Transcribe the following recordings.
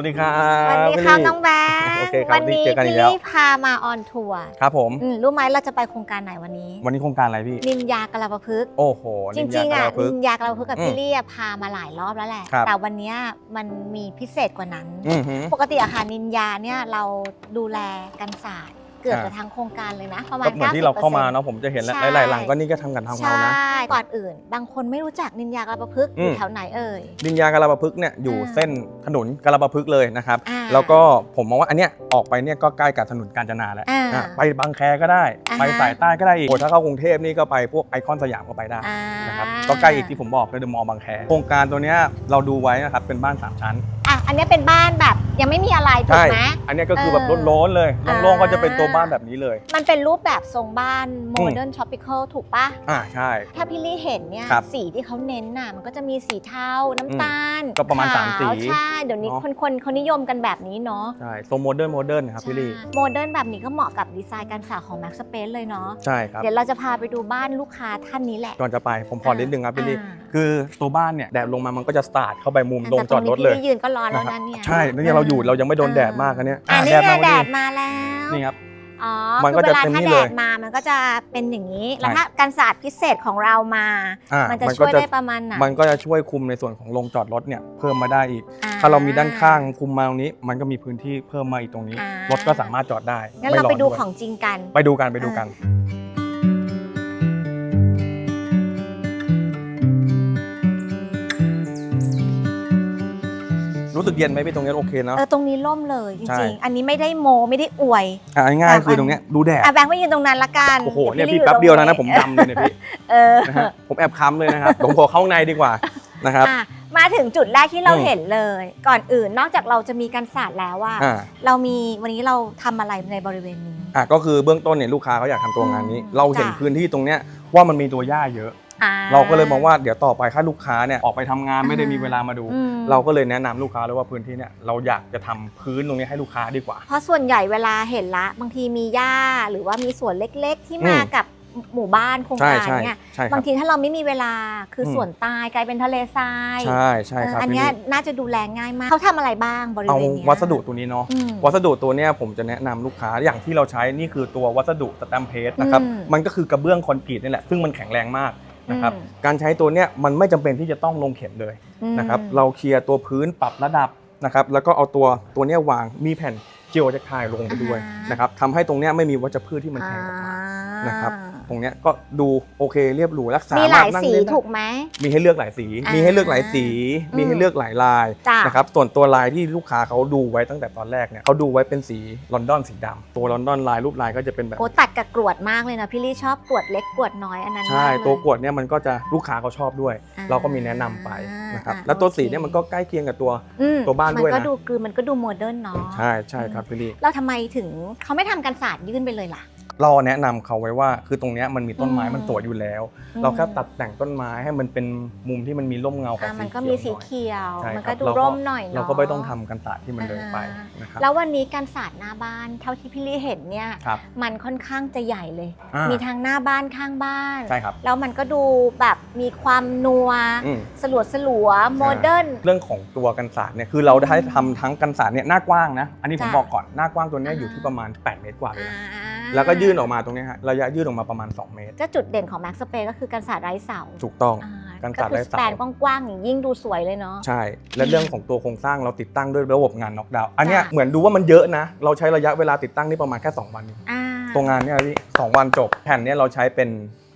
วัสดีครับสวัสดีพี่ค่ะลี่น้องแบงโอค์เคครับวันี้เจอกันอีพี่กแล้วลี่พามาออนทัวร์ครับผมอืมรู้ไหมเราจะไปโครงการไหนวันนี้ วันนี้โครงการอะไรพี่นินยากระประพฤกษ์โอ้โหจริงๆอะนินินนยากยากระประพฤกษ์กับอืมพี่ลี่อะพามาหลายรอบแล้วแหละครับแต่วันเนี้ยมันมีพิเศษกว่านั้นอือหือปกติอาคารนินยาเนี่ยเราดูแลกันศาสตร์ เกือบอ่าจะทั้งโครงการเลยนะ ประมาณก็เหมือนที่เราเข้ามา90%เนาะผมจะเห็นแล้วใช่หลายๆหลังก็นี่ก็ทำกันทางใช่เรานะก่อนอื่น บางคนไม่รู้จักนินยากระประพฤกษ์ออืยู่มแถวไหนเอ่ยนินยากระบะพึกษ์เนี่ยอยู่อ่าเส้นถนนกระบะพึกษ์เลยนะครับอ่าแล้วก็ผมมองว่าอันเนี้ยออกไปเนี่ยก็ใกล้กับถนนกาญจนาแล้วอ่าอะไปบางแคก็ได้อ่าฮะไปสายใต้ก็ได้อีกโอ้ถ้าเข้ากรุงเทพนี่ก็ไปพวกไอคอนสยามก็ไปได้อ่านะครับก็ใกล้อีกที่ผมบอกเลยเดอะมอลล์บางแคโครงการตัวเนี้ยเราดูไว้นะครับเป็นบ้านสามชั้นอะอันเนี้ยเป็นบ้านแบบยังไม่มีอะไรถูกใช่ไหมอันเนี้ยก็คือเออแบบโล้นๆเลยอ่าโล่งๆก็จะเป็นตัวบ้านแบบนี้เลย มันเป็นรูปแบบทรงบ้านโมเดิร์นช็อปปิคอลถูกปะอ่าใช่ ถ้าพี่ลี่เห็นเนี่ยครับสีที่เขาเน้นน่ะมันก็จะมีสีเทาน้ำตาลก็ประมาณสามขวสีใช่ เดี๋ยวนี้เนอะ คนคนเขานิยมกันแบบนี้เนาะใช่โซโมเดิร์นโมเดิร์นครับพี่ลี่โมเดิร์นแบบนี้ก็เหมาะกับดีไซน์การสาวของ Max Space เลยเนาะใช่ครับ เดี๋ยวเราจะพาไปดูบ้านลูกค้าท่านนี้แหละ ก่อนจะไปผมขอนิดนึงครับพี่ลี่อ่า คือตัวบ้านเนี่ยแดดลงมามันก็จะสตาร์ทเข้าไปมุมลงแต่จอดรถเลยพี่ลี่ยืนก็ร้อนแล้วนะครับนะเนี่ย ใช่แล้วเนี่ยเราอยู่เรายังไม่โดนแดดมากอันเนี้ยอะอะนี่แดดไงมาพอแดดีดมาแล้ว นี่ครับ อ๋อมันคืก็อเวจะลาเป็นถ้านี่แดเลยดมา มันก็จะเป็นอย่างนี้ แล้วใช่ถ้าการสาดพิเศษของเรามาอ่ามันจะมันช่ก็วยจะได้ประมาณไหน มันก็จะช่วยคุมในส่วนของโรงจอดรถเนี่ยเพิ่มมาได้อีกอ่ถ้าเรามีด้านข้างคุมมาตรงนี้ มันก็มีพื้นที่เพิ่มมาอีกตรงนี้อ่ารถก็สามารถจอดได้งั้นเราไปม่ดูนวยของจริงกัน ไปดูกันไปดูกัน รู้สึกเย็นไหมพี่ตรงนี้โอเคเนาะ เออตรงนี้ร่มเลยจใช่ ริงๆ อันนี้ไม่ได้โมไม่ได้อวย อะง่ายแบบๆคือตรงเนี้ยดูแดดอะแบงค์ไปยืนตรงนั้นละกันโอ้โหดี๋เนี่ยวพี่ลี่แป๊บเดียวนะนะตผรงมดำเลยเนี่ยพี่เออนะฮะผมแอบค้ำเลยนะครับผมขอเข้าข้างในดีกว่านะครับ อะมาถึงจุดแรกที่เราอืม เห็นเลย ก่อนอื่นนอกจากเราจะมีการสาดแล้วว่า อ่า เรามีวันนี้เราทำอะไรในบริเวณนี้ อะก็คือเบื้องต้นเนี่ยลูกค้าเขาอยากทำตัวงานนี้ อืมเราเห็นจ้ะ พื้นที่ตรงเนี้ยว่ามันมีตัวหญ้าเยอะอ่ เราก็เลยมองว่าเดี๋ยวต่อไปถ้าลูกค้าเนี่ยออกไปทำงานไม่ได้มีเวลามาดู อืม เราก็เลยแนะนำลูกค้าเลยว่าพื้นที่เนี่ยเราอยากจะทำพื้นตรงนี้ให้ลูกค้าดีกว่า เพราะส่วนใหญ่เวลาเห็นละบางทีมีหญ้าหรือว่ามีสวนเล็กๆ ที่มาอืม กับหมู่บ้านโครงใช่การใช่เนี่ยใช่ครับ บางทีถ้าเราไม่มีเวลาคืออม สวนใตายกลายเป็นทะเลทรายใช่ใช่ครับเอออันพี่เนี้ยลี่น่าจะดูแลง่ายมากเขาทำอะไรบ้างบริเอาเวณเนี้ยวัสดุตัวนี้เนาะอืม วัสดุตัวเนี้ยผมจะแนะนำลูกค้าอย่างที่เราใช้นี่คือตัววัสดุสแตมเพสนะครับอืม มันก็คือกระเบื้องคอนกรีตนี่แหละซึ่งมันแข็งแรงมาก นะครับอืมการใช้ตัวเนี้ยมันไม่จำเป็นที่จะต้องลงเข็มเลยอืมนะครับเราเคลียร์ตัวพื้นปรับระดับนะครับแล้วก็เอาตัวตัวเนี้ยวางมีแผ่นเจียวจะคายลงไปด้วยอ่าฮะนะครับทำให้ตรงเนี้ยไม่มีวัชพืชที่มันแทงออกมานะครับอ่า ตรงเนี้ยก็ดูโอเคเรียบหรูรักษามีมีหลายสีถูกไหม มีให้เลือกหลายสี อ่ามีมีให้เลือกหลายสี อืม มีให้เลือกหลายลายจ้ะนะครับส่วนตัวลายที่ลูกค้าเขาดูไว้ตั้งแต่ตอนแรกเนี่ยเขาดูไว้เป็นสีลอนดอนสีดำตัวลอนดอนลายรูปลายก็จะเป็นแบบ โอ้ตัดกับกรวดมากเลยนะพี่ลี่ชอบกรวดเล็กกรวดน้อยอันนั้นใช่ มากเลยตัวกวดเนี่ยมันก็จะลูกค้าเขาชอบด้วย อ่าเราก็มีแนะนำไปนะครับอ่าแล้วตัวสีโอเคเนี่ยมันก็ใกล้เคียงกับตัว อืมตัวบ้านด้วยมันก็นะดูคือมันก็ดูโมเดิร์นเนาะ ใช่ใช่ครับพี่ลี่ เราทำไมถึงเขาไม่ทำกันศาสตร์ยื่นไปเลยล่ะ เราแนะนำเขาไว้ว่า คือตรงเนี้ยมันมีต้นไม้อืมมันสวยอยู่แล้วอืมเราแค่ตัดแต่งต้นไม้ให้มันเป็นมุมที่มันมีร่มเงาของอะสีมันก็เขียวมีสีหน่อยเขียวใช่มันครัก็บดูเราก็ร่มหน่อยเนาะเราก็ไม่ต้องทำกันตาดที่มันเลยไปอ่านะครับแล้ววันนี้การศาสตร์หน้าบ้านเท่าที่พี่ลี่เห็นเนี่ยครับมันค่อนข้างจะใหญ่เลยอ่ามีทั้งหน้าบ้านข้างบ้านใช่ครับแล้วมันก็ดูแบบมีความนัวอืมสลัวสลัวโมเดิร์นเรื่องของตัวกันศาสตร์เนี่ยคือเราได้ทำทั้งกันศาสตร์เนี่ยหน้ากว้างนะอันนี้ผมจ้ะบอกก่อนหน้ากว้างตัวเนี้ยอ่าอยู่ที่ประมาณ 8 เมตรกว่าเลยอ่านะ แล้วก็ยื่นออกมาตรงเนี้ยฮะระยะยื่นออกมาประมาณ 2 เมตร ก็จุดเด่นของ Max Space ก็คือการศาสตร์ไร้เสาถูกต้อง อ่การศาสตร์ไร้ก็คือเสา แปนกว้างๆอย่างยิ่งดูสวยเลยเนาะ ใช่ และเรื่องของตัวโครงสร้างเราติดตั้งด้วยระบบงานน็อกดาวน์อันเนี้ยจ้ะ เหมือนดูว่ามันเยอะนะ เราใช้ระยะเวลาติดตั้งนี่ประมาณแค่ 2 วันเองอ่า ตัวงานเนี่ยพี่สองวันจบ แผ่นเนี่ยเราใช้เป็น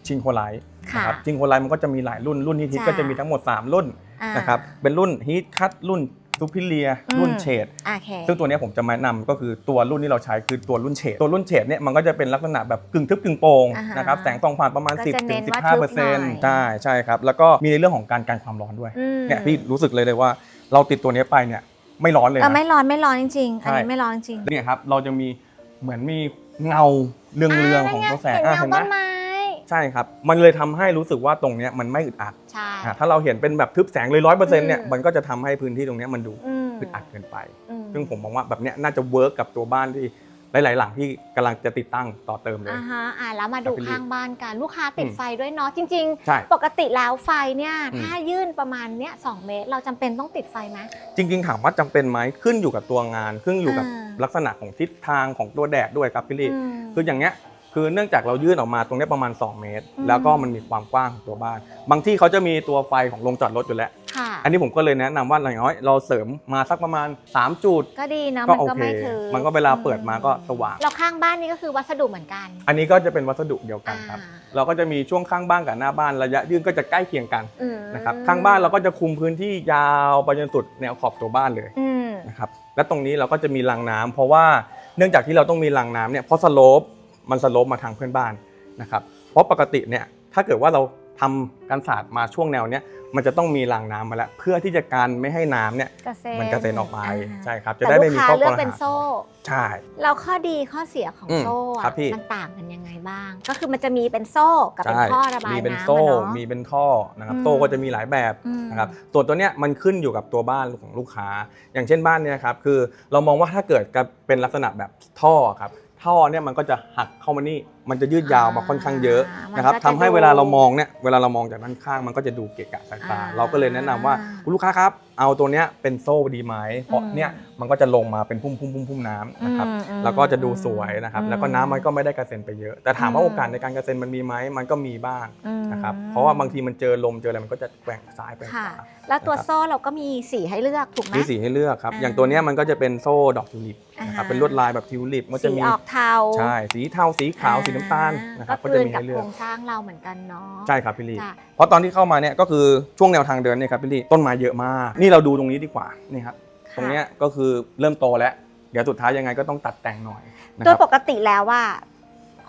ชิงโคไลท์ค่ะนะครับชิงโคไลท์มันก็จะมีหลายรุ่นรุ่นฮิตๆจ้ะ ก็จะมีทั้งหมด 3 รุ่นอ่านะครับเป็นรุ่นฮีทคัตรุ่น ซูพิเลียรุ่นเฉดโอเค ซึ่งตัวเนี้ยผมจะแนะนำก็คือตัวรุ่นที่เราใช้คือตัวรุ่นเฉดตัวรุ่นเฉดเนี่ยมันก็จะเป็นลักษณะแบบกึ่งทึบกึ่งโปร่งอ่าฮะนะครับแสงส่องผ่านประมาณ ก็จะ10เน้ถึงนว่าทึบ15เปอร์หน่เซ็นต์ยใช่ใช่ครับ แล้วก็มีในเรื่องของการกันความร้อนด้วยอืมเนี่ยพี่รู้สึกเลยเลยว่าเราติดตัวเนี้ยไปเนี่ยไม่ร้อนเลยเออนะ ไม่ร้อนไม่ร้อนจริงๆ อันนี้ไม่ร้อนจริงเนี่ยครับเราจะมีเหมือนมีเงาเรืองๆของตัวแสงเห็นอะเงาเห็นไหมต้นไม้ ใช่ครับ มันเลยทำให้รู้สึกว่าตรงเนี้ยมันไม่อึดอัดใช่ อะถ้าเราเห็นเป็นแบบทึบแสงเลยร้อยเปอร์เซ็นต์เนี่ยอืม มันก็จะทำให้พื้นที่ตรงเนี้ยมันดูอืมอึดอัดเกินไป อืมซึ่งผมมองว่าแบบเนี้ยน่าจะเวิร์กกับตัวบ้านที่หลาย ๆ หลังที่กำลังจะติดตั้งต่อเติมเลย อ่าฮะอ่าแล้วมาดูครับพี่ลี่ข้างบ้านกัน ลูกค้าติดอืม ไฟด้วยเนาะจริง ใช่ ๆ ปกติแล้วไฟเนี่ยอืม ถ้ายื่นประมาณเนี้ยสองเมตร เราจำเป็นต้องติดไฟไหม จริง ๆ ถามว่าจำเป็นไหมขึ้นอยู่กับตัวงาน ขึ้นอยู่กับอ่า ลักษณะของทิศทางของตัวแดดด้วยครับพี่ลี่อืม คืออย่างเงี้ย คือเนื่องจากเรายื่นออกมาตรงเนี้ยประมาณ 2 เมตรอืมแล้วก็มันมีความกว้างของตัวบ้าน บางที่เขาจะมีตัวไฟของโรงจอดรถอยู่แล้ว ค่ะ อันนี้ผมก็เลยแนะนำว่าอย่างน้อยเราเสริมมาสักประมาณ 3 จุด ก็ดีเนาะก็มันโอก็เค ไม่ถือมันก็เวลาเปิดมาก็สว่าง เราข้างบ้านนี่ก็คือวัสดุเหมือนกันอันนี้ก็จะเป็นวัสดุเดียวกันครับ อ่าเราก็จะมีช่วงข้างบ้านกับหน้าบ้านระยะยื่นก็จะใกล้เคียงกันอืมนะครับข้างบ้านเราก็จะคุมพื้นที่ยาวไปจนสุดแนวขอบตัวบ้านเลยอืมนะครับและตรงนี้เราก็จะมีรางน้ำเพราะว่าเนื่องจากที่เราต้องมีรางน้ำเนี่ยเพราะสโลป มันสโลปมาทางเพื่อนบ้านนะครับ เพราะปกติเนี่ยถ้าเกิดว่าเราทำการสาดมาช่วงแนวเนี้ยมันจะต้องมีรางน้ำมาแล้ว เพื่อที่จะการไม่ให้น้ำเนี่ยกระเซ็นมันกระเซ็นออกไปาใช่ครับจะแต่ได้ไม่มีลูกค้าข้อเลืกอกล่าวเป็นหาโซ่ใช่เราข้อดีข้อเสียของอืมโซ่ครัอะบพี่มันต่างกันยังไงบ้าง ก็คือมันจะมีเป็นโซ่กับเป็นใช่ท่อระบายมีเป็นน้ำโซ่อะเนาะมีเป็นท่อนะครับอืมโซ่ก็จะมีหลายแบบอืมนะครับส่วนตัวเนี้ยมันขึ้นอยู่กับตัวบ้านของลูกค้า อย่างเช่นบ้านเนี่ยครับคือเรามองว่าถ้าเกิดกับเป็นลักษณะแบบท่อครับ ท่อเนี่ยมันก็จะหักเข้ามานี่ มันจะยืดยาวมาค่อนข้างเยอะอ่ามันะครับก็จะทำให้ดูเวลาเรามองเนี่ยเวลาเรามองจากด้านข้างมันก็จะดูเกะกะสายตาอ่าเราก็เลยแนะนำว่าคุณลูกค้าครับ เอาตัวเนี้ยเป็นโซ่ดีไหมเพราะอืมเนี่ยมันก็จะลงมาเป็นพุ่มพุ่มพุ่มพุ่มน้ำนะครับอืมอืมแล้วก็จะดูสวยนะครับอืมแล้วก็น้ำมันก็ไม่ได้กระเซ็นไปเยอะ แต่ถามว่าอืมโอกาสในการกระเซ็นมันมีไหมมันก็มีบ้างอืมนะครับเพราะว่าบางทีมันเจอลมเจออะไรมันก็จะแกว่งซ้ายแกว่งขค่ะวาแล้วตัวนะครับโซ่เราก็มีสีให้เลือกถูกไหมมีสีให้เลือกครับอ่าอย่างตัวเนี้ยมันก็จะเป็นโซ่ดอกทิวลิป นะครับอ่าเป็นลวดลายแบบทิวลิปมันจะสีมีออกเทาใช่สีเทาสีขาวสีน้ำตาลนะครับก็ก็กลืจะนมีกับให้เลืโคอรกงสร้างเราเหมือนกันเนาะใช่ครับพี่ลีจ้ะเพราะตอนที่เข้ามาเนี่ยก็คือช่วงแนวทางเดินเนี่ยครับพี่ลีต้นไม้เยอะมาก นี่เราดูตรงนี้ดีกว่านี่ครับตรงเนี้ยก็คือเริ่มโตแล้ว เดี๋ยวสุดท้ายยังไงก็ต้องตัดแต่งหน่อยนะโดคยรับปกติแล้วว่า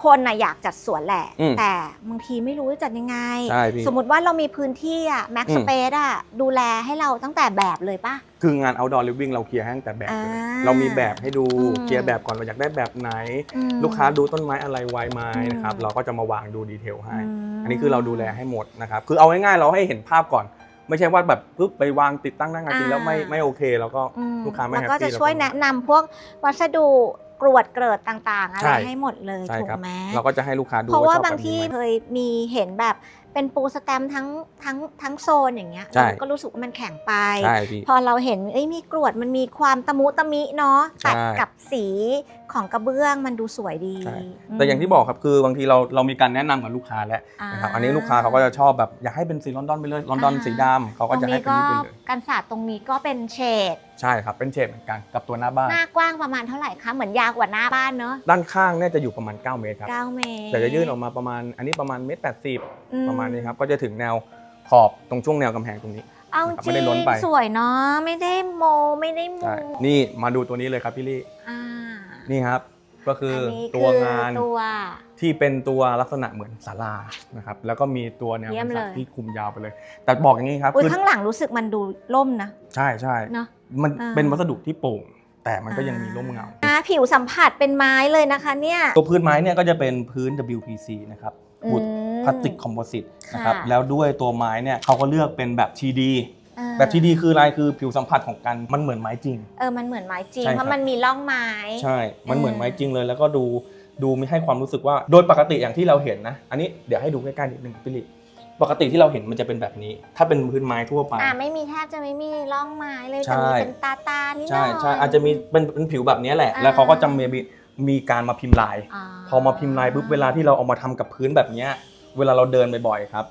คนน่ะอยากจัดสวนแหละ อืมแต่บางทีไม่รู้จะจัดยังไง ใช่พี่ สมมติว่าเรามีพื้นที่อะแม็กอืมสเปซอะดูแลให้เราตั้งแต่แบบเลยปะคืองาน outdoor living เราเคลียร์ให้ตั้งแต่แบบเลยอ่าเรามีแบบให้ดูอืม เคลียร์แบบก่อนเราอยากได้แบบไหน อืม ลูกค้าดูต้นไม้อะไรไว้ไหมนะครับ อืม เราก็จะมาวางดูดีเทลให้ ม อันนี้คือเราดูแลให้หมดนะครับ คือเอาง่ายๆเราให้เห็นภาพก่อน ไม่ใช่ว่าแบบปุ๊บไปวางติดตั้งหน้างานจริงแล้วไม่ไม่โอเค แล้วก็อืมลูกค้าไม่แล้วแฮปก็ปี้จะช่วยแนะนำพวกวัสดุ กรวดเกริดต่างๆ อะไรใช่ให้หมดเลยใช่ถูกครับ ไหมเราก็จะให้ลูกค้าดูเพราะว่าชอแบบางที่นี้ไหม เคยมีเห็นแบบเป็นปูสแตมป์ทั้งทั้งทั้งโซนอย่างเงี้ยใช่ เราก็รู้สึกว่ามันแข็งไป ใช่พี่ พอเราเห็นเอ้ยมีกรวดมันมีความตะมุตะมิเนาะใช่ตัดกับสีของกระเบื้องมันดูสวยดีใช่แต่อย่างที่บอกครับคือบางทีเราเรามีการแนะนำกับลูกค้าแล้วนะครับอันนี้ลูกค้าเขาก็จะชอบแบบอยากให้เป็นสีลอนดอนไปเลยลอนดอนสีดำเขาตก็รงจะให้นี้เป็นก็นี้ไปเลย กันศาสตร์ตรงนี้ก็เป็นเฉดใช่ครับเป็นเฉดเหมือนกันกับตัวหน้าบ้าน หน้ากว้างประมาณเท่าไหร่คะเหมือนยาวกว่าหน้าบ้านเนาะด้านข้างเนี่ยจะอยู่ประมาณ 9 เมตรครับ9เมตรแต่จะยื่นออกมาประมาณอันนี้ประมาณเมตรแปดสิบอืประมาณนี้ครับก็จะถึงแนวขอบตรงช่วงแนวกำแพงตรงนี้ เอานะครับจไม่ริได้งล้นไป สวยเนาะไม่ได้โมไม่ได้มูใช่นี่มาดูตัวนี้เลยครับพี่ลี่อ่า นี่ครับ ก็คืออนนี้ตัวงานตัว ที่เป็นตัวลักษณะเหมือนศาลานะครับแล้วก็มีตัวแนวเยี่ยมกระเลสัยบที่คุมยาวไปเลย แต่บอกอย่างนี้ครับอุ้ยคือข้างหลังรู้สึกมันดูล่มนะใช่ใช่เนาะ มันอ่า เป็นวัสดุที่โปร่ง แต่มันก็ยังมีร่มเงา อ่าผิวสัมผัสเป็นไม้เลยนะคะเนี่ยตัวพื้นไม้เนี่ยก็จะเป็นพื้น WPC นะครับอืมบุดพลาสติกคอมโพสิตนะครับค่ะ แล้วด้วยตัวไม้เนี่ยเขาก็เลือกเป็นแบบ TD อ่า แบบ TD คืออะไรคือผิวสัมผัสของกันมันเหมือนไม้จริง เออ มันเหมือนไม้จริง ใช่เพครับ ราะมันมีร่องไม้ ใช่ มันเหมือนเออไม้จริงเลย แล้วก็ดูดูมีให้ความรู้สึกว่า โดยปกติอย่างที่เราเห็นนะ อันนี้เดี๋ยวให้ดูใกล้ๆนิดนึงพี่ลิปกติที่เราเห็นมันจะเป็นแบบนี้ ถ้าเป็นพื้นไม้ทั่วไป อ่าไม่มีแทบจะไม่มีร่องไม้เลยใช่ จะมีเป็นตาตาๆนิดหน่ใช่อย ใช่อาจจะมีเป็นเป็นผิวแบบนี้แหละ อ่า แล้วเขาก็จะมีมีการมาพิมพ์ลายาพอมาพิมพ์ลายปุ๊บเวลาที่เราเอามาทำกับพื้นแบบเนี้ยเวลาเราเดินบ่อยๆครับ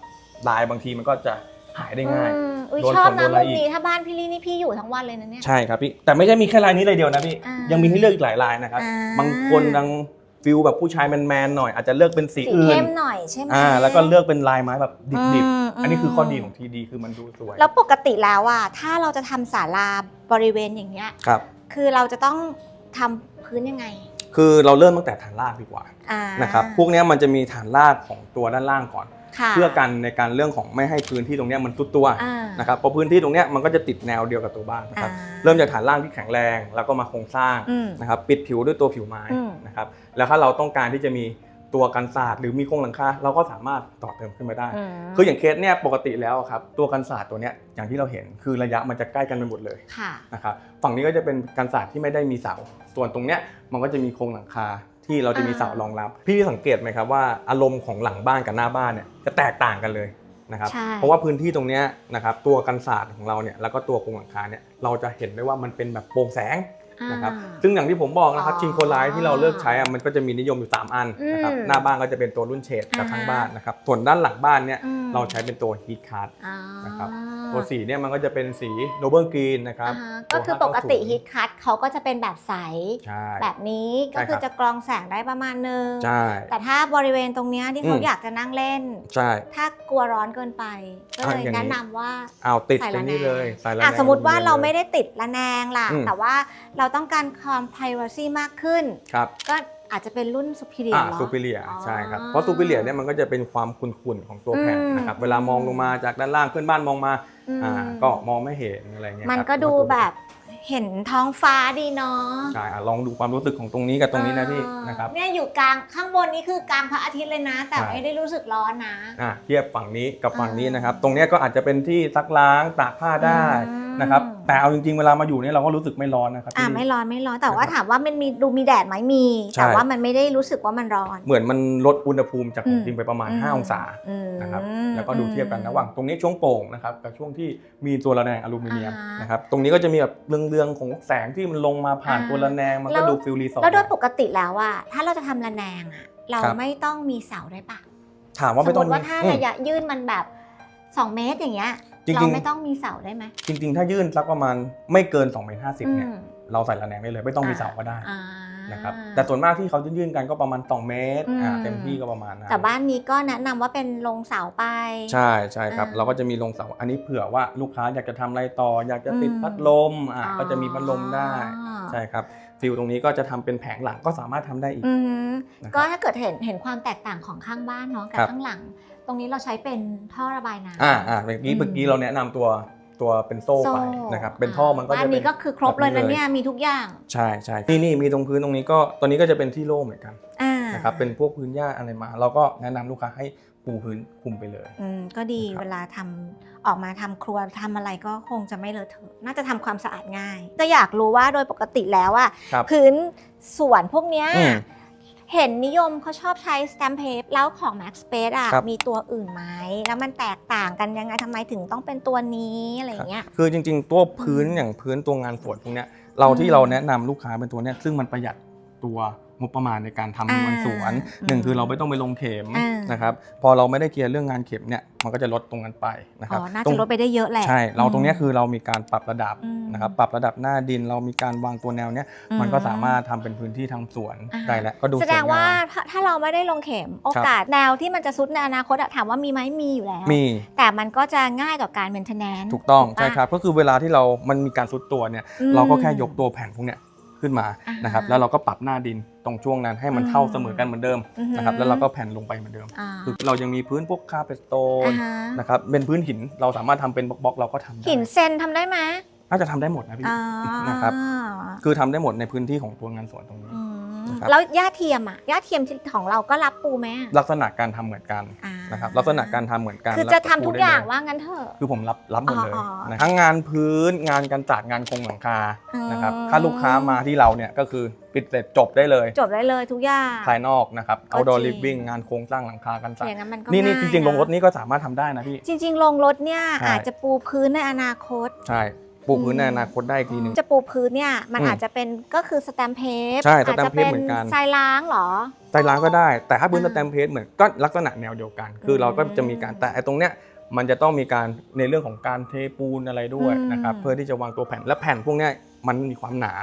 ลายบางทีมันก็จะ หายได้ง่าย อืมอุ้ยโดนชอบฝนโดนะนอะไรมุมอีก นี้ถ้าบ้านพี่ลี่นี่พี่อยู่ทั้งวันเลยนะเนี่ย ใช่ครับพี่ แต่ไม่ใช่มีแค่ลายนี้เลยเดียวนะพี่ อ่ายัยังมีให้เลือกอีกหลายลายนะครับ อ่า บางคนดังฟิลแบบผู้ชายแมนๆหน่อย อาจจะเลือกเป็นสีสีอื่นเข้มหน่อยใช่ไหม อ่าแล้วก็เลือกเป็นลายไม้แบบดิบอืม ๆ อันนี้คือข้อดีของทีดีคือมันดูสวยแล้วปกติแล้วอะถ้าเราจะทำศาลาบริเวณอย่างเงี้ย ครับ คือเราจะต้องทำพื้นยังไงคือเราเริ่มตั้งแต่ฐานรากดีกว่าอ่านะครับพวกเนี้ยมันจะมีฐานรากของตัวด้านล่างก่อนค่ะ เพื่อกันในการเรื่องของไม่ให้พื้นที่ตรงเนี้ยมันทุดตัวอ่านะครับเพราะพื้นที่ตรงเนี้ยมันก็จะติดแนวเดียวกับตัวบ้านนะครับอ่าเริ่มจากฐานล่างที่แข็งแรง แล้วก็มาโครงสร้างอืมนะครับปิดผิวด้วยตัวผิวไม้อืมนะครับแล้วถ้าเราต้องการที่จะมีตัวกันศาสตร์หรือมีโครงหลังคาเราก็สามารถต่อเติมขึ้นมาได้อืมคืออย่างเคสเนี่ยปกติแล้วอะครับตัวกันศาสตร์ตัวเนี้ยอย่างที่เราเห็นคือระยะมันจะใกล้กันไปหมดเลยค่ะนะครับฝั่งนี้ก็จะเป็นกันศาสตร์ที่ไม่ได้มีเสาส่วนตรงเนี้ยมันก็จะมีโครงหลังคา ที่เราจะมีเสารองรับ พี่สังเกตไหมครับว่าอารมณ์ของหลังบ้านกับหน้าบ้านเนี่ยจะแตกต่างกันเลยนะครับ ใช่ เพราะว่าพื้นที่ตรงเนี้ยนะครับตัวกันศาสตร์ของเราเนี่ยแล้วก็ตัวโครงหลังคาเนี่ยเราจะเห็นได้ว่ามันเป็นแบบโปร่งแสง นะครับอ่า ซึ่งอย่างที่ผมบอกนะครับอ๋อชิงโคไลท์ที่เราเลือกใช้อะมันก็จะมีนิยมอยู่ 3 อันนะครับอืมหน้าบ้านก็จะเป็นตัวรุ่นเฉดกับอ่าฮะข้างบ้านนะครับส่วนด้านหลังบ้านเนี่ยอืมเราใช้เป็นตัวฮีทคัทอ่านะครับ ตัวสีเนี่ยมันก็จะเป็นสีโนเบิลกรีนนะครับอ่าฮะก็คือปกติฮิตคัทเขาก็จะเป็นแบบใสใช่แบบนี้ก็ใช่ครับคือจะกรองแสงได้ประมาณนึงใช่แต่ถ้าบริเวณตรงเนี้ยที่เขาอืมอยากจะนั่งเล่นใช่ถ้ากลัวร้อนเกินไป ก็เลยอะอย่างนี้แนะนำว่าเอาติดใส่ตรระงแนนี้งเลยใส่ระแนอะงสมมติว่าลงเราไม่ได้ติดระแนงล่ะอืมแต่ว่าเราต้องการความ privacy มากขึ้นครับก็อาจจะเป็นรุ่น superior อ่าเหรอซูเปเรียอ๋อใช่ครับ เพราะซูเปเรียเนี่ยมันก็จะเป็นความขุ่นๆของตัวแผ่นอืมนะครับ เวลามองลงมาจากด้านล่างเพื่อนบ้านมองมา อืมอ่าก็มองไม่เห็นอะไรเงี้ยมันครับก็ดูตัวแบบเห็นท้องฟ้าดีเนาะใช่อะลองดูความรู้สึกของตรงนี้กับตรงนี้นะพี่อ่านะครับเนี่ยอยู่กลางข้างบนนี้คือกลางพระอาทิตย์เลยนะ แต่ใช่ไม่ได้รู้สึกร้อนนะอะเทียบฝั่งนี้กับฝั่งนี้อ่านนะครับ ตรงเนี้ยก็อาจจะเป็นที่ซักล้างตากผ้าได้อืม นะครับแต่เอาจริงๆเวลามาอยู่เนี่ยเราก็รู้สึกไม่ร้อนนะครับอ่าพี่ ไม่ร้อนไม่ร้อนแต่ว่านะครับถามว่ามันมีดูมีแดดไหมมี ใช่ แต่ว่ามันไม่ได้รู้สึกว่ามันร้อน เหมือนมันลดอุณหภูมิจากของอืมจริงไปประมาณ อืม 5 องศา อืม นะครับ แล้วก็ดูเทียบกันระหว่างตรงนี้ช่วงโป่งนะครับกับช่วงที่มีตัวระแนงอลูมิเนียมอ่าฮะนะครับตรงนี้ก็จะมีแบบเรืองๆของแสงที่มันลงมาผ่านอ่าตัวระแนงมันแล้ก็ว ดูฟิลรีสอร์ท แล้วโดยปกติแล้วอะถ้าเราจะทำระแนงอะเราครับ ไม่ต้องมีเสาได้ปะถามว่าสไม่มต้มองติว่าถ้าอืม ระยะยื่นมันแบบ 2 เมตรอย่างเงี้ย จริงๆเราไม่ต้องมีเสาได้ไหมจริง ๆ ถ้ายื่นสักประมาณไม่เกิน2เมตรห้าสิบเนี่ยอืม เราใส่ระแนงได้เลย ไม่ต้องมีเสาก็ได้อ่า นะครับแต่ส่วนมากที่เขายื่นๆกันก็ประมาณ2เมตรอ่าอืม เต็มที่ก็ประมาณนั้นแต่บ้านนี้ก็แนะนำว่าเป็นลงเสาไป ใช่ใช่ครับอ่าเราก็จะมีลงเสาอันนี้เผื่อว่าลูกค้าอยากจะทำอะไรต่อ อยากจะติดอืม พัดลมอ่าก็จะมีพัดลมได้อ๋อใช่ครับฟิลตรงนี้ก็จะทำเป็นแผงหลังก็สามารถทำได้อีก อืมนะครับก็ถ้าเกิดเห็นเห็นความแตกต่างของข้างบ้านเนาะกับครับ ข้างหลัง ตรงนี้เราใช้เป็นท่อระบายน้ำ อ่าอ่าเมื่อกี้อืม เมื่อกี้เราแนะนำตัวตัวเป็นโซ่ไปนะครับ เป็นท่อมันก็บ้าจะนเป็นี้น ก็คือครบเลยนะเนี่ยมีทุกอย่างใช่ใช่นี่นี่มีตรงพื้นตรงนี้ก็ตัวนี้ก็จะเป็นที่โล่งเหมือนกันอ่านะครับเป็นพวกพื้นหญ้าอะไรมา เราก็แนะนำลูกค้าให้ปูพื้นคุมไปเลย อืมก็ดีนะครับ เวลาทำออกมาทำครัวทำอะไรก็คงจะไม่เลอะเทอะน่าจะทำความสะอาดง่ายก็อยากรู้ว่าโดยปกติแล้วอะครับ พื้นสวนพวกเนี้ย อืม เห็นนิยมเขาชอบใช้สแตมเพปแล้วของ Max Space อะครับ มีตัวอื่นไหม แล้วมันแตกต่างกันยังไงทำไมถึงต้องเป็นตัวนี้อะไรอย่างเงี้ย คือจริงๆ ตัวพื้นอืมอย่างพื้นตัวงานสวนพวกเนี้ยเราที่อืมเราแนะนำลูกค้าเป็นตัวเนี้ยซึ่งมันประหยัดตัว งบประมาณในการทำอ่า มันสวนอืมหนึ่งคือเราไม่ต้องไปลงเข็มอ่านนะครับพอเราไม่ได้เคลียร์เรื่องงานเข็มเนี่ยมันก็จะลดตรงนั้นไปนะคอ๋รับอน่าตรจะงลดไปได้เยอะแหละ ใช่เราตรงเนี้ยมคือเรามีการปรับระดับอืมนะครับปรับระดับหน้าดินเรามีการวางตัวแนวเนี้ยมันก็สามารถทำเป็นพื้นที่ทางสวนอ่า ได้แล้วก็ดูสแสวยดงว่างาม ถ้าถ้าเราไม่ได้ลงเข็มโอกาสแนวที่มันจะซุดในอนาคตอะถามว่ามีไหมมีอยู่แล้ว มี แต่มันก็จะง่ายกับการ maintenance ถูกต้องถูกปะใช่ครับก็คือเวลาที่เรามันมีการซุดตัวเนี่ยอืมเราก็แค่ยกตัวแผ่นพวกเนี้ย ขึ้นมาอ่าฮะนะครับ แล้วเราก็ปรับหน้าดินตรงช่วงนั้นให้มันอืมเท่าเสมอกันเหมือนเดิมอือฮึนะครับแล้วเราก็แผ่นลงไปเหมือนเดิมอ่าคือเรายังมีพื้นพวกคาร์เปตโตนอ่าฮะนะครับเป็นพื้นหินเราสามารถทำเป็นบล็อกๆเราก็ทำได้หินเซนทำได้ไหมน่าจะทำได้หมดนะพี่อ่านะครับคือทำได้หมดในพื้นที่ของตัวงานสวนตรงนี้อืม นะครับ แล้วหญ้าเทียมอะหญ้าเทียมของเราก็รับปูไหมอะลักษณะการทำเหมือนกันอ่านะครับ ลักษณะการทำเหมือนกันคือแล้วจะทำทุกอย่างปูได้เลว่างั้นเถอะ คือผมรับรับหมดเลยอ๋ออ๋อนะทั้งงานพื้นงานการจัดงานโครงหลังคาอืมนะครับถ้าลูกค้ามาที่เราเนี่ยก็คือปิดเสร็จจบได้เลยจบได้เลยทุกอย่าง ภายนอกนะครับ ก็ outdoor จริง living งานโครงสร้างหลังคากันจัดอย่างนั้นมันก็นี่นี่ง่ายจริงๆลงรถนะนี่ก็สามารถทำได้นะพี่ จริง ๆ ลงรถเนี่ยใช่ อาจจะปูพื้นในอนาคต ใช่ ปูพื้นอืมในอนาคตได้อีกทีหนึง จะปูพื้นเนี่ยมันอืมอาจจะเป็นก็คือสแตมเพปใช่อาจจะ stamp paper เหมือนกัน ทรายล้างเหรอ ใต้ล้างก็ได้ แต่ถ้าพื้นสอ่าแตมเพสเหมือนก็ลักษณะแนวเดียวกัน คืออมเราก็จะมีการแต่ไอ้ตรงเนี้ยมันจะต้องมีการในเรื่องของการเทปูนอะไรด้วยอืมนะครับเพื่อที่จะวางตัวแผ่นและแผ่นพวกเนี้ยมันมีความหนา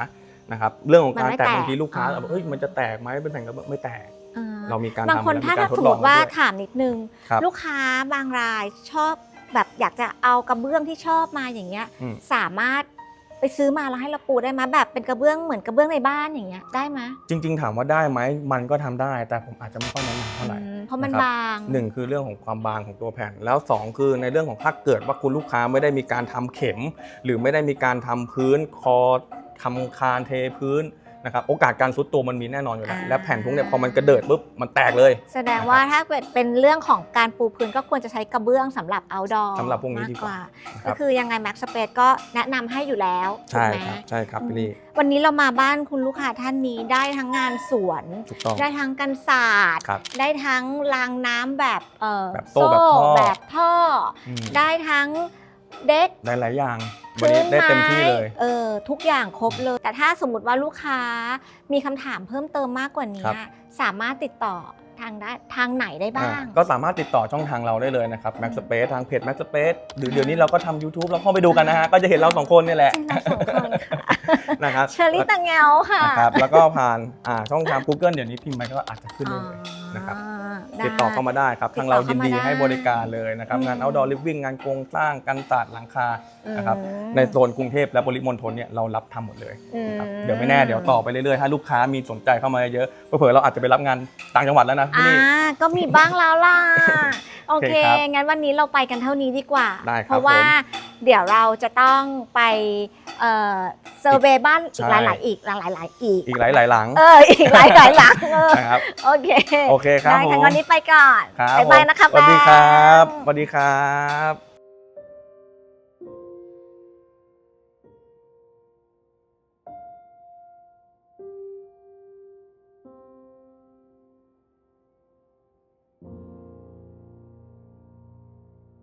นะครับเรื่องของการมันไม่แตกแตก บางทีลูกค้าอ่าแบบเอ้ยมันจะแตกไหมเป็นแผ่นกระเบื้องไม่แตกอ่าเรามีการบางทำคนและมีถ้าการถ้าทดสมลมองติว่าด้วยถามนิดนึง ครับ ลูกค้าบางรายชอบ แบบอยากจะเอากระเบื้องที่ชอบมาอย่างเงี้ย อืม สามารถไปซื้อมาแล้วให้เราปูได้ไหมแบบเป็นกระเบื้องเหมือนกระเบื้องในบ้านอย่างเงี้ยได้ไหมจริง ๆ ถามว่าได้ไหมมันก็ทำได้ แต่ผมอาจจะไม่ค่อยแนะนำเท่าไหร่ อืมเพราะมันนะครับ บางหนึ่งคือเรื่องของความบางของตัวแผ่น แล้วสองคือในเรื่องของถ้าเกิดว่าคุณลูกค้าไม่ได้มีการทำเข็ม หรือไม่ได้มีการทำพื้นคอทำคานเทพื้น นะครับโอกาสการซุดตัวมันมีแน่นอนอยู่แล้วอ่า และแผ่นพุงเนี่ยพอมันกระเดิดปุ๊บมันแตกเลยแสดงว่าถ้าเกิดเป็นเรื่องของการปูพื้นก็ควรจะใช้กระเบื้องสำหรับ outdoor สำหรับพวกนี้มากดีกกว่าว่านะครัก็บคือยังไง Max Space ก็แนะนำให้อยู่แล้วถูใช่กไหมครับใช่ครับพี่ลี่วันนี้เรามาบ้านคุณลูกค้าท่านนี้ได้ทั้งงานสวน ถูกต้องได้ทั้งกันศาสตร์ ครับ ได้ทั้งรางน้ำแบบเอ่อแบบโซ่แบบท่อ แบบท่อออืม ได้ทั้ง เด็กได้หลายอย่างวันนี้ได้เต็มที่เลย เออทุกอย่างครบเลย แต่ถ้าสมมติว่าลูกค้ามีคำถามเพิ่มเติมมากกว่านี้ครับสามารถติดต่อ ทางได้ทางไหนได้บ้างอ่าก็สามารถติดต่อช่องทางเราได้เลยนะครับ Max Space ทางเพจ Max Space หรือเดี๋ยวนี้เราก็ทำ YouTube เราเข้าไปดูกันนะฮะ ก็จะเห็นเราสองคนนี่แหละใช่เราสองคนค่ะนะครับเชอรี่ตังเงาค่ะนะครับแล้วก็ผ่านอ่าช่องทาง Google เดี๋ยวนี้พิมพ์ไปก็อาจจะขึ้นอ๋เลอยนะครับได้ติดต่อเข้ามาได้ครับติดต่อทางเรายินดีเข้ามาได้ให้บริการเลยนะครับอืมงาน outdoor living งานโครงสร้างกันศาสตร์หลังคานะครับอืมในโซนกรุงเทพและปริมณฑลเนี่ยเรารับทำหมดเลยอืมครับเดี๋ยวไม่แน่เดี๋ยวต่อไปเรื่อยๆถ้าลูกค้ามีสนใจเข้ามาเยอะๆเผื่อๆเราอาจจะไปรับงานต่างจังหวัดแล้วนะพี่อ่านี่ก็มีบ้างแล้วล่ะ โอเค โอเคครับงั้นวันนี้เราไปกันเท่านี้ดีกว่า ได้ครับเพราะว่าผมเดี๋ยวเราจะต้องไปเอ่อเซอร์เวย์บ้านอีกใช่หลายๆอีกหลายๆอีก อีกหลายๆหลังเออ อีกหลายหลายๆหลังเออนะครับ โอเคโอเคครับได้ผค่ะมงั้นวันนี้ไปก่อนครับบ๊ายบายนะคะสวัสดีครับแบงค์สวัสดีครับ